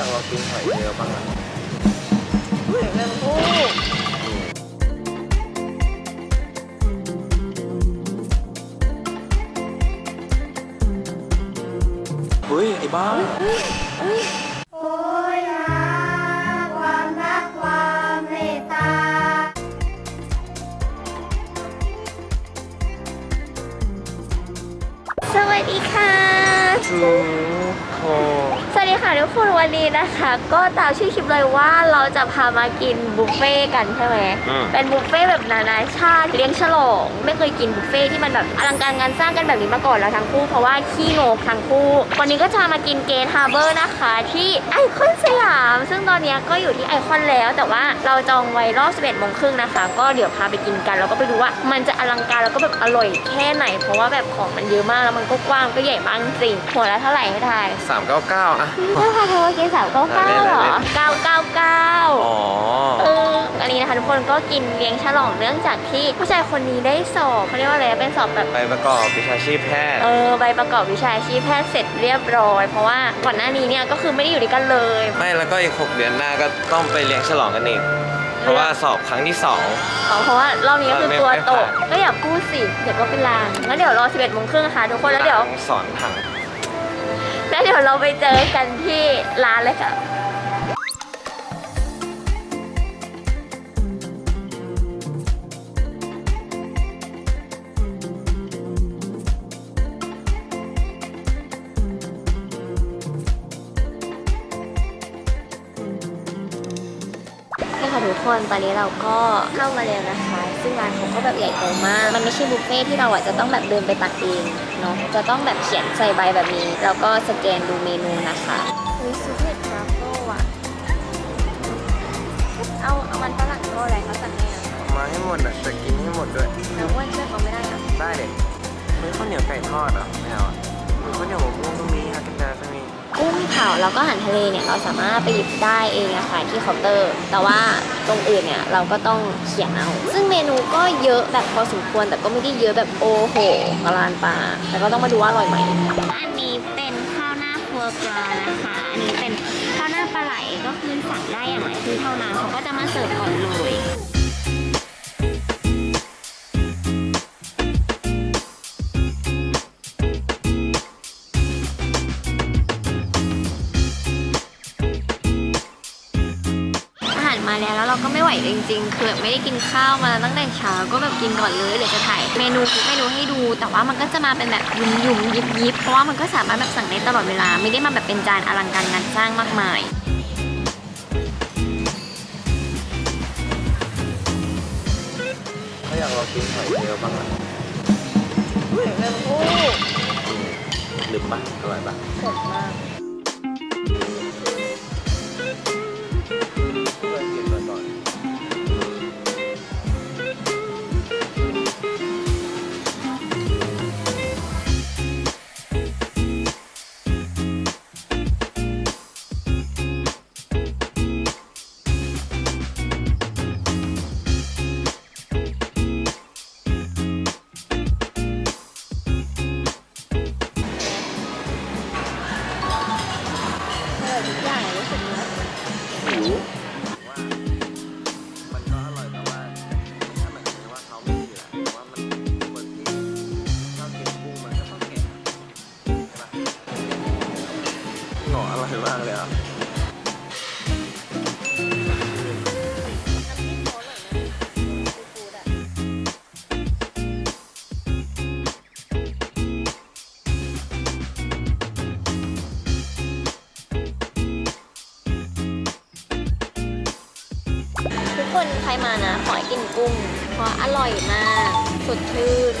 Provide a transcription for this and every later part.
อยากลองกินหอยเชลล์บ้างอะหอยแมงผู้เฮ้ย ไอ้บ้า โอ้ยหาความรักความเมตตา สวัสดีค่ะ ทุกคนสวัสดี ค่ะทุกคนวันนี้นะคะ ก็ตามชื่อคลิปเลยว่าเราจะพามากินบุฟเฟ่ต์กันใช่ไหมอืม เป็นบุฟเฟ่ต์แบบนานาชาติเลี้ยงฉลอง ไม่เคยกินบุฟเฟ่ต์ที่มันแบบอลังการงานสร้างกันแบบนี้มาก่อนแล้วทั้งคู่เพราะว่าขี้โงกทั้งคู่ วันนี้ก็จะมากินเกทฮาร์เบอร์นะคะ ที่ไอคอนสยาม ซึ่งตอนนี้ก็อยู่ที่ไอคอนแล้ว แต่ว่าเราจองไว้รอบ11โมงครึ่งนะคะ ก็เดี๋ยวพาไปกินกันแล้วก็ไปดูว่ามันจะอลังการแล้วก็แบบอร่อยแค่ไหน เพราะว่าแบบของมันเยอะมากแล้วมันก็กว้างก็ใหญ่มากจริงหัวละเท่าไหร่ให้ทาย สามเก้าเก้าอะถ้าพาเธอมากินสามเก้าเก้าเหรอเก้าเก้าเก้าอ๋อเอออันนี้นะคะทุกคนก็กินเลี้ยงฉลองเนื่องจากที่ผู้ชายคนนี้ได้สอบเขาเรียกว่าอะไรเป็นสอบแบบไปประกอบวิชาชีพแพทย์ เออใบประกอบวิชาชีพแพทย์เสร็จเรียบร้อย เพราะว่าก่อนหน้านี้เนี่ยก็คือไม่ได้อยู่ด้วยกันเลย ไม่แล้วก็อีกหกเดือนหน้าก็ต้องไปเลี้ยงฉลองกันอีกเพราะว่าสอบครั้งที่สองอ๋อเพราะว่ารอบนี้ก็คือตัวตกก็อย่าพูดสิเดี๋ยวก็เป็นลางงั้นเดี๋ยวรอ 11โมงครึ่งนะคะทุกคนแล้วเดี๋ยวสอนถัง เดี๋ยวเราไปเจอกันที่ร้านเลยค่ะ ทุกคนตอนนี้เราก็เข้ามาแล้วนะคะ ซึ่งร้านเขาก็แบบใหญ่โตมาก มันไม่ใช่บุฟเฟ่ที่เราอะจะต้องแบบเดินไปตักเองเนาะจะต้องแบบเขียนใส่ใบแบบนี้ แล้วก็สแกนดูเมนูนะคะวิสเทตทรัฟเฟิลอะเอาเอามันฝรั่งก็อะไรเขาสั่งให้อะเอามาให้หมดอะแต่กินให้หมดด้วยแล้วอ้วนช่วยเขาไม่ได้อะได้เด็กเฮ้ยข้าวเหนียวไก่ทอดเหรอไม่เอาอะ กุ้งเผาแล้วก็อาหารทะเลเนี่ยเราสามารถไปหยิบได้เองนะคะที่เคาน์เตอร์ แต่ว่าตรงอื่นเนี่ยเราก็ต้องเขียนเอา ซึ่งเมนูก็เยอะแบบพอสมควรแต่ก็ไม่ได้เยอะแบบโอ้โหกระลานปลาแต่ก็ต้องมาดูว่าอร่อยไหมอันนี้เป็นข้าวหน้าฟัวกรานะคะ อันนี้เป็นข้าวหน้าปลาไหลก็คือสั่งได้อย่างไรคือเท่านั้นเขาก็จะมาเสิร์ฟก่อนเลย วแล้วเราก็ไม่ไหวจริง ๆ คือแบบไม่ได้กินข้าวมาตั้งแต่เช้าก็แบบกินก่อนเลยเดี๋ยวจะถ่ายเมนูทุกเมนูให้ดู แต่ว่ามันก็จะมาเป็นแบบยุ่มยุ่มยิบยิบเพราะว่ามันก็สามารถแบบสั่งได้ตลอดเวลา ไม่ได้มาแบบเป็นจานอลังการงานสร้างมากมายถ้าอยากลองกินหอยเชลล์บ้างอะหอยแมงผู้หรือปะอร่อยปะสดมาก อยมากเลยอะทุกคนใครมานะ ขอให้กินกุ้งเพราะอร่อยมาก สดชื่น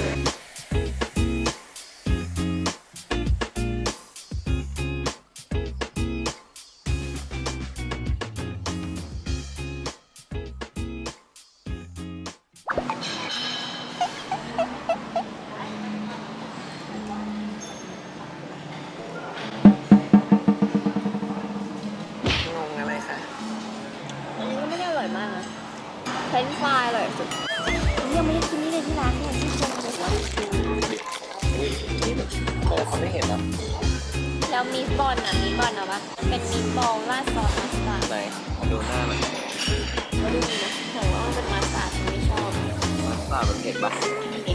เฟรนช์ฟรายอร่อยสุดยังไม่ได้กินนี่เลยที่ร้านเนี่ยที่โครงเลยว่านี่แบบโอ้เขาไม่เห็นนะแล้วมีบอลอะมีบอลเหรอปะเป็นมีบอลราดซอสมัสตาร์ดไหนดูหน้ามันก็ดูดีนะแต่ว่ามันเป็นมัสตาร์ดฉันไม่ชอบมัสตาร์ดมันเผ็ดปะนี่ไง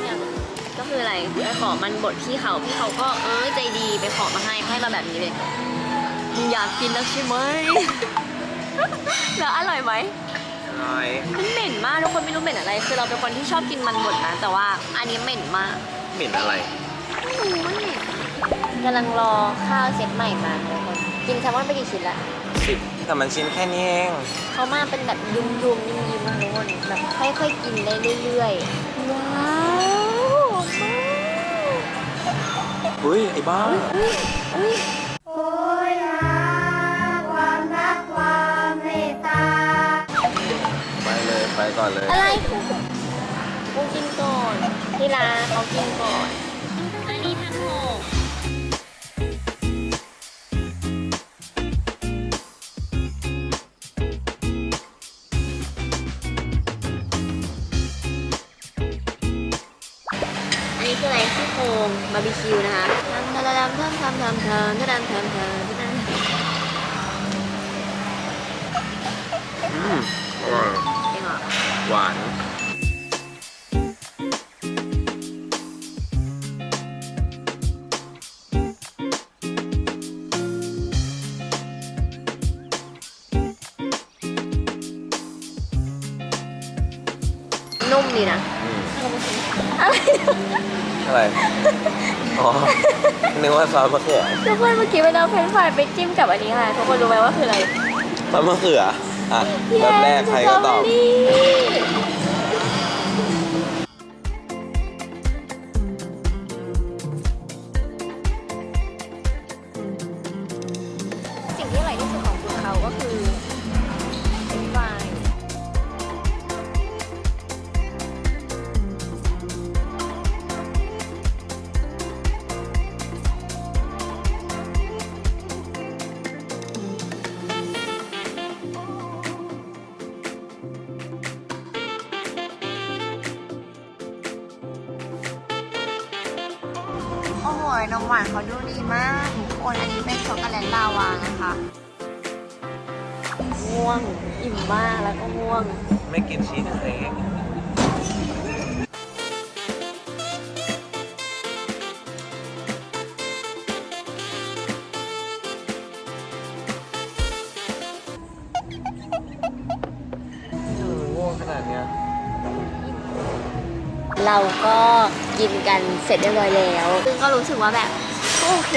เนี่ยก็คืออะไรไปขอมันบดพี่เขาพี่เขาก็เออใจดีไปขอมาให้ให้มาแบบนี้เลยมึงอยากกินแล้วใช่ไหม แล้วอร่อยไหม อร่อยมันเหม็นมากทุกคนไม่รู้เหม็นอะไร คือเราเป็นคนที่ชอบกินมันบดนะ แต่ว่าอันนี้เหม็นมากเหม็นอะไรไม่รู้มันเหม็นกำลังรอข้าวเซตใหม่มาทุกคนกินแซลมอนไปกี่ชิ้นละสิบแต่มันชิ้นแค่นี้เองเขามาเป็นแบบยุ่มยุ่มๆยิ้มยิ้มๆทุกคนแบบค่อยๆกินได้เรื่อยๆว้าวมากเฮ้ยไอ้บ้าอุ้ยอุ้ยโอ้ย อนเลย อะไรกูกูกินก่อนที่ร้านเขากินก่อน อันนี้พันหกอันนี้คืออะไรซี่โครงบาร์บีคิวนะคะทำทำทำทำทำทำทำทำทำทำทำทำอืมอร่อยจริงเหรอหวานนุ่มดีนะ อืมอะไรอะไร อ๋อ นึกว่าซอสมะเขือทุกคนเมื่อกี้ไปเอาเฟรนช์ฟรายไปจิ้มกับอันนี้ค่ะ ทุกคนรู้ไหมว่าคืออะไร ซอสมะเขือ อะแบบแรกใครก็ตอบ สิ่งที่อร่อยที่สุดของคุณเขาก็คือ เขาดูดีมากทุกคนอันนี้เป็นช็อกโกแลตลาวานะคะง่วงอิ่มมากแล้วก็ง่วง ไม่กินชีสเค้กง่วงขนาดเนี้ยเราก็กินกันเสร็จเรียบร้อยแล้วซึ่งก็รู้สึกว่าแบบ ก็โอเค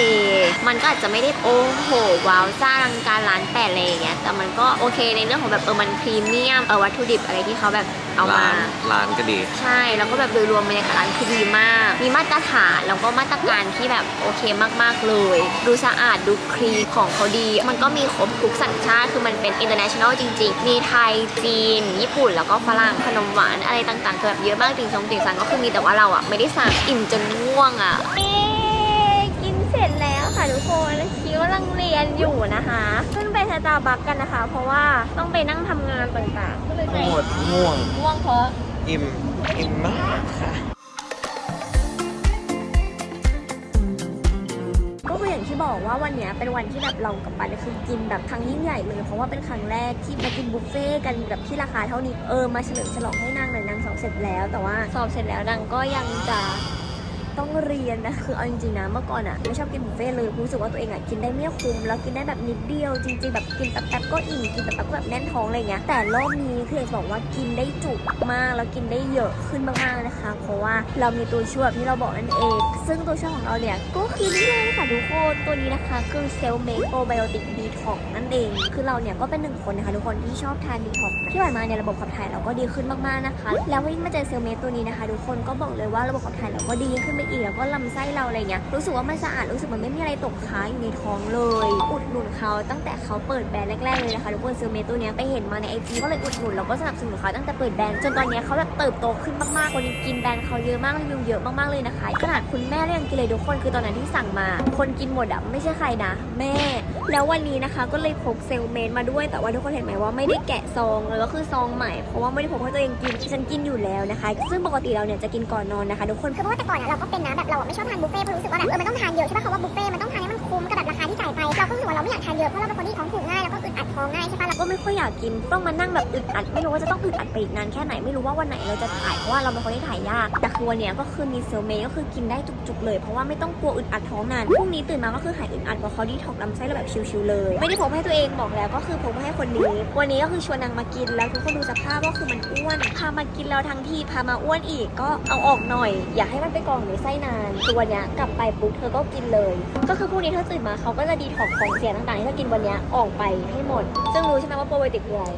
มันก็อาจจะไม่ได้โอ้โหว้าวซ่ารังการร้านแปดอะไรอย่างเงี้ยแต่มันก็โอเคในเรื่องของแบบเออมันพรีเมียมเออวัตถุดิบอะไรที่เขาแบบเอามา ร้านร้านก็ดี ใช่แล้วก็แบบโดยรวมบรรยากาศร้านคือดีมาก มีมาตรฐานแล้วก็มาตรการที่แบบโอเคมากๆเลย ดูสะอาดดูคลีนของเขาดี มันก็มีครบทุกสัญชาติคือมันเป็น international จริง ๆ มีไทยจีน ญี่ปุ่นแล้วก็ฝรั่งขนมหวานอะไรต่างๆคือแบบเยอะมากติ่งซงติ่งซังก็คือมีแต่ว่าเราอะไม่ได้สั่งอิ่มจนง่วงอะ เอ๊กินเสร็จแล้วค่ะทุกคนคิดกำลังเรียนอยู่นะคะขึ้นไปสตาร์บัคกันนะคะ เพราะว่าต้องไปนั่งทำงานต่างๆก็เลยหมดง่วงง่วงเพราะอิ่มอิ่มมากค่ะก็คืออย่างที่บอกว่าวันเนี้ยเป็นวันที่แบบเรากับปันคือกินแบบครั้งยิ่งใหญ่เลยเพราะว่าเป็นครั้งแรกที่มากินบุฟเฟ่ต์กันแบบที่ราคาเท่านี้เออมาเฉลิมฉลองให้นางหน่อยนางสอบเสร็จแล้ว แต่ว่าสอบเสร็จแล้วนางก็ยังจะ ต้องเรียนนะคือเอาจริงๆนะเมื่อก่อนอะไม่ชอบกินบุฟเฟ่เลยรู้สึกว่าตัวเองอะกินได้ไม่คุ้มแล้วกินได้แบบนิดเดียวจริงๆแบบกินแป๊บๆก็อิ่มกินแป๊บๆก็แบบแน่นท้องอะไรเงี้ยแต่รอบนี้คืออกบอกว่ากินได้จุมากแล้วกินได้เยอะขึ้นมากๆนะคะ เพราะว่าเรามีตัวช่วยที่เราบอกนั่นเอง ซึ่งตัวช่วยของเราเนี่ยก็คือนี่เลย ทุกคนตัวนี้นะคะคือเซลเมโปรไบโอติกดีท็อกนั่นเอง คือเราเนี่ยก็เป็นหนึ่งคนนะคะทุกคนที่ชอบทานดีท็อกที่ผ่านมาเนี่ยระบบขับถ่ายเราก็ดีขึ้นมากๆนะคะ แล้วยิ่งมาเจอเซลเมตัวนี้นะคะ ทุกคนก็บอกเลยว่าระบบขับถ่ายเราก็ดีขึ้นไปอีกแล้วก็ลำไส้เราอะไรเงี้ยรู้สึกว่ามันสะอาดรู้สึกมันไม่มีอะไรตกค้างอยู่ในท้องเลย อุดหนุนเขาตั้งแต่เขาเปิดแบรนด์แรกๆเลยนะคะทุกคนเซลเมตัวนี้ไปเห็นมาในไอจีก็เลยอุดหนุนแล้วก็สนับสนุนเขาตั้งแต่เปิดแบรนด์จนตอนนี้เขาแบบเติบโตขึ้นมากๆคนกินแบรนด์เขาเยอะมากรีวิวเยอะมากๆเลยนะคะขนาดคุณแม่เรียงกินเลยทุกคนคือตอนนั้นที่สั่งมาคนกินหมดอะไม่ใช่ใครนะ แม่ แล้ววันนี้นะคะก็เลยพกเซลเมนมาด้วยแต่ว่าทุกคนเห็นไหมว่าไม่ได้แกะซองเลยก็คือซองใหม่เพราะว่าไม่ได้พกให้ตัวเองกินฉันกินอยู่แล้วนะคะ ซึ่งปกติเราเนี่ยจะกินก่อนนอนนะคะทุกคนคือเพราะว่าแต่ก่อนอะเราก็เป็นนะแบบเราไม่ชอบทานบุฟเฟ่เพราะรู้สึกว่าแบบเออมันต้องทานเยอะใช่ป่ะเขาว่าบุฟเฟ่มันต้องทานให้มันคุ้มกับแบบราคาที่จ่ายไปเราไม่อยากทานเยอะเพราะเราเป็นคนที่ท้องผูกง่ายแล้วก็ อัดท้องง่ายใช่ปะเราก็ไม่ค่อยอยากกิน ต้องมานั่งแบบอึดอัดไม่รู้ว่าจะต้องอึดอัดไปอีกนานแค่ไหนไม่รู้ว่าวันไหนเราจะถ่ายเพราะว่าเราเป็นคนที่ถ่ายยากแต่คือวันเนี้ยก็คือมีเซลเมก็คือกินได้จุกๆเลยเพราะว่าไม่ต้องกลัวอึดอัดท้องนานพรุ่งนี้ตื่นมาก็คือหายอึดอัดเพราะเขาดีท็อกลำไส้เราแบบชิวๆเลยไม่ได้พกให้ตัวเองบอกแล้วก็คือพกให้คนนี้วันนี้ก็คือชวนนางมากินแล้วทุกคนดูสภาพว่าคือมันอ้วนพามากินแล้วทั้งที่พามาอ้วนอีกก็เอาออกหน่อย อย่าให้มันไปกองในไส้นานคือวันเนี้ยกลับไปปุ๊บเธอก็กินเลย ก็คือพรุ่งนี้เธอตื่นมาเขาก็จะดีท็อกของเสียต่างๆที่เธอกินวันเนี้ยออกไปให้หมด ซึ่งรู้ใช่ไหมว่าโปรไบโอติกคืออะไร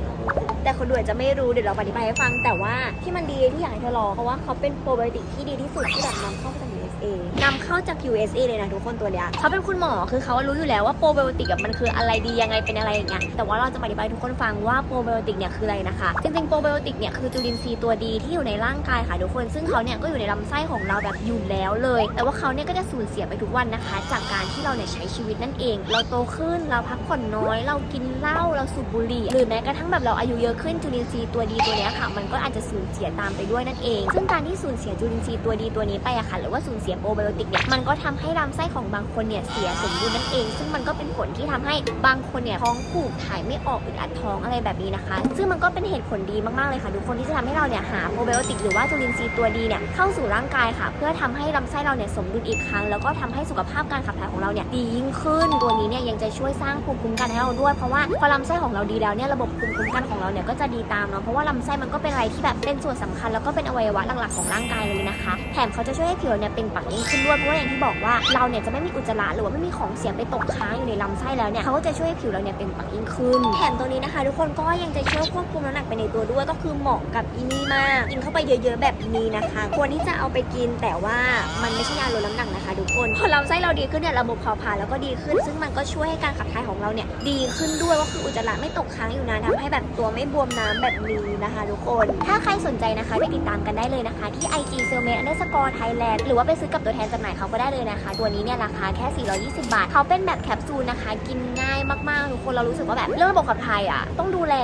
แต่คนด่วนจะไม่รู้เดี๋ยวเราอธิบายให้ฟัง แต่ว่าที่มันดีที่อยากให้เธอรอเพราะว่าเขาเป็นโปรไบโอติกที่ดีที่สุดที่แบบนำเข้ามาจาก USA นำเข้าจาก USA เลยนะทุกคนตัวเนี้ยเขาเป็นคุณหมอคือเขารู้อยู่แล้วว่าโปรไบโอติกมันคืออะไรดียังไงเป็นอะไรอย่างเงี้ยแต่ว่าเราจะมาอธิบายทุกคนฟังว่าโปรไบโอติกเนี่ยคืออะไรนะคะจริงๆโปรไบโอติกเนี่ยคือจุลินทรีย์ตัวดีที่อยู่ในร่างกายค่ะทุกคนซึ่งเขาเนี่ยก็อยู่ในลำไส้ของเราแบบอยู่แล้วเลย แต่ว่าเขาเนี่ยก็จะสูญเสียไปทุกวันนะคะ จากการที่เราเนี่ยใช้ชีวิตนั่นเอง เราโตขึ้นเราพักผ่อนน้อย เรากินเหล้าเราสูบบุหรี่หรือแม้กระทั่งแบบเราอายุเยอะขึ้นจุลินทรีย์ตัวดีตัวเนี้ยค่ะ มันก็อาจจะสูญเสียตามไปด้วยนั่นเอง ซึ่งการที่สูญเสียจุลินทรีย์ตัวดีตัวนี้ไปอะค่ะหรือว่าสูญเสียโปรไบโอติกเนี่ยมันก็ทำให้ลำไส้ของบางคนเนี่ยเสียสมดุลนั่นเอง ซึ่งมันก็เป็นผลที่ทำให้บางคนเนี่ยท้องผูกถ่ายไม่ออกอึดอัดท้องอะไรแบบนี้นะคะ ซึ่งมันก็เป็นเหตุผลดีมากๆเลยค่ะทุกคนที่จะทำให้เราเนี่ยหาโปรไบโอติกหรือว่าจุลินทรีย์ตัวดีเนี่ยเข้าสู่ร่างกายค่ะ เพื่อทำให้ลำไส้เราเนี่ยสมดุลอีกครั้ง แล้วก็ทำให้สุขภาพการขับถ่ายของเราเนี่ยดียิ่งขึ้น ตัวนี้เนี่ยยังจะช่วยสร้างภูมิคุ้มกันให้เราด้วย เพราะว่าพอลำไส้ของเราดีแล้วเนี่ยระบบภูมิคุ้มกันของเราเนี่ยก็จะดีตามเนาะเพราะว่าลำไส้มันก็เป็นอะไรที่แบบเป็นส่วนสำคัญ แล้วก็เป็นอวัยวะหลักๆของร่างกายเลยนะคะ แถมเขาจะช่วยให้ผิวเนี่ยเป็นปงยิ่งขึ้นด้วยเพราะว่าอย่างที่บอกว่าเราเนี่ยจะไม่มีอุจจาระหรือว่าไม่มีของเสียไปตกค้างอยู่ในลำไส้แล้วเนี่ยเขาก็จะช่วยให้ผิวเราเนี่ยเป็นปังยิ่งขึ้นแถมตัวนี้นะคะ ทุกคนก็ยังจะช่วยควบคุมน้ำหนักไปในตัวด้วยก็คือเหมาะกับอีนี่มากกินเข้าไปเยอะ ๆ แบบนี้นะคะ ควรที่จะเอาไปกินแต่ว่ามันไม่ใช่ยาลดน้ำหนักนะคะทุกคนพอลำไส้เราดีขึ้นเนี่ยระบบเผาผลาญแล้วก็ดีขึ้น ซึ่งมันก็ช่วยให้การขับถ่ายของเราเนี่ยดีขึ้นด้วยก็คืออุจจาระไม่ตกค้างอยู่นานทำให้แบบตัวไม่บวมน้ำแบบนี้นะคะทุกคน ถ้าใครสนใจนะคะไปติดตามกันได้เลยนะคะ ที่ IG s e l m a t e underscore Thailand หรือว่าไปซื้อกับตัวแทนจำหน่ายเขาก็ได้เลยนะคะ ตัวนี้เนี่ยราคาแค่ 420 บาท เขาเป็นแบบแคป นะคะ กินง่ายมากๆ ทุกคนเรารู้สึกว่าแบบเรื่องระบบขับถ่ายอะต้องดูแล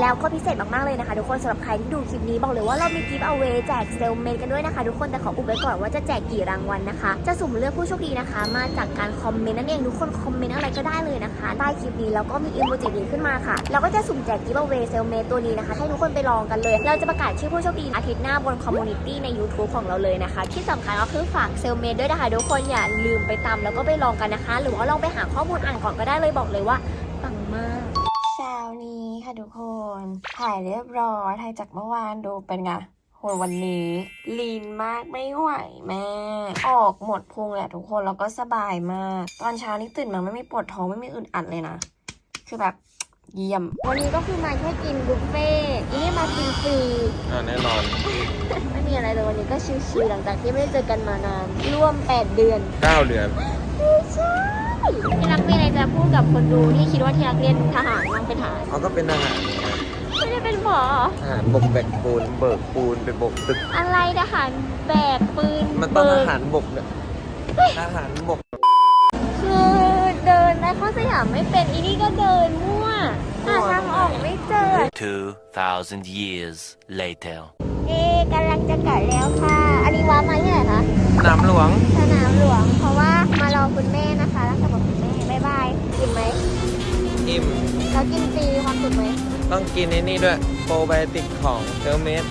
แล้วก็พิเศษมากๆเลยนะคะ ทุกคนสำหรับใครที่ดูคลิปนี้บอกเลยว่าเรามีกิฟต์เอาเวแจกเซลเมนกันด้วยนะคะ ทุกคนแต่ขออุบไว้ก่อนว่าจะแจกกี่รางวัลนะคะ จะสุ่มเลือกผู้โชคดีนะคะ มาจากการคอมเมนต์นั่นเองทุกคนคอมเมนต์อะไรก็ได้เลยนะคะใต้คลิปนี้แล้วก็มีอิโมจินี้ขึ้นมาค่ะเราก็จะสุ่มแจกกิฟต์เอาเวเซลเมนตัวนี้นะคะ ให้ทุกคนไปลองกันเลย เราจะประกาศชื่อผู้โชคดีอาทิตย์หน้าบนคอมมูนิตี้ใน YouTube ของเราเลยนะคะ ที่สำคัญก็คือฝากเซลเมนด้วยนะคะทุกคนอย่าลืมไปตามแล้วก็ไปลองกันนะคะ หรือว่าลองไปหาข้อมูลอ่านก่อนก็ได้เลยบอกเลยว่าปังมากเช้านี้ค่ะทุกคนถ่ายเรียบร้อยถ่ายจากเมื่อวานดูเป็นไงโหวันนี้ลีนมากไม่ไหวแม่ ออกหมดพุงเลยอะทุกคนแล้วก็สบายมาก ตอนเช้านี้ตื่นมาไม่มีปวดท้องไม่มีอึดอัดเลยนะ คือแบบเยี่ยม วันนี้ก็คือมาแค่กินบุฟเฟ่ต์อีนี่มากินฟรีอ่าแน่นอน ไม่มีอะไรเลยวันนี้ก็ชิลๆหลังจากที่ไม่ได้เจอกันมานาน ร่วม 8 เดือน 9 เดือน ที่รักมีอะไรจะพูดกับคนดูที่คิดว่าที่รักเรียนทหารมังเป็นทหารเขาก็เป็นทหารไม่ได้เป็นหมอทหารบกแบกปูนเบิกปูนไปบกตึก อะไรทหารแบกปืนมันต้องเบิทกหารบกเนี่ยทหารบกคือเดินในข้อสยามไม่เป็นอีนี่ก็เดินมั่วหาทางออกไม่เจอ 2,000 years later. เอ๊ะกำลังจะกลับแล้วค่ะอันนี้ว้ามาที่ไหนคะ สนามหลวง สนามหลวงเพราะว่ามารอ คุณแม่นะคะแล้วกับคุณแม่บ๊ายบายกินไหมอิ่มแล้วกินฟรีความสุขไหมต้องกินไอ้นี่ด้วย โปรไบโอติกของเทอร์เมส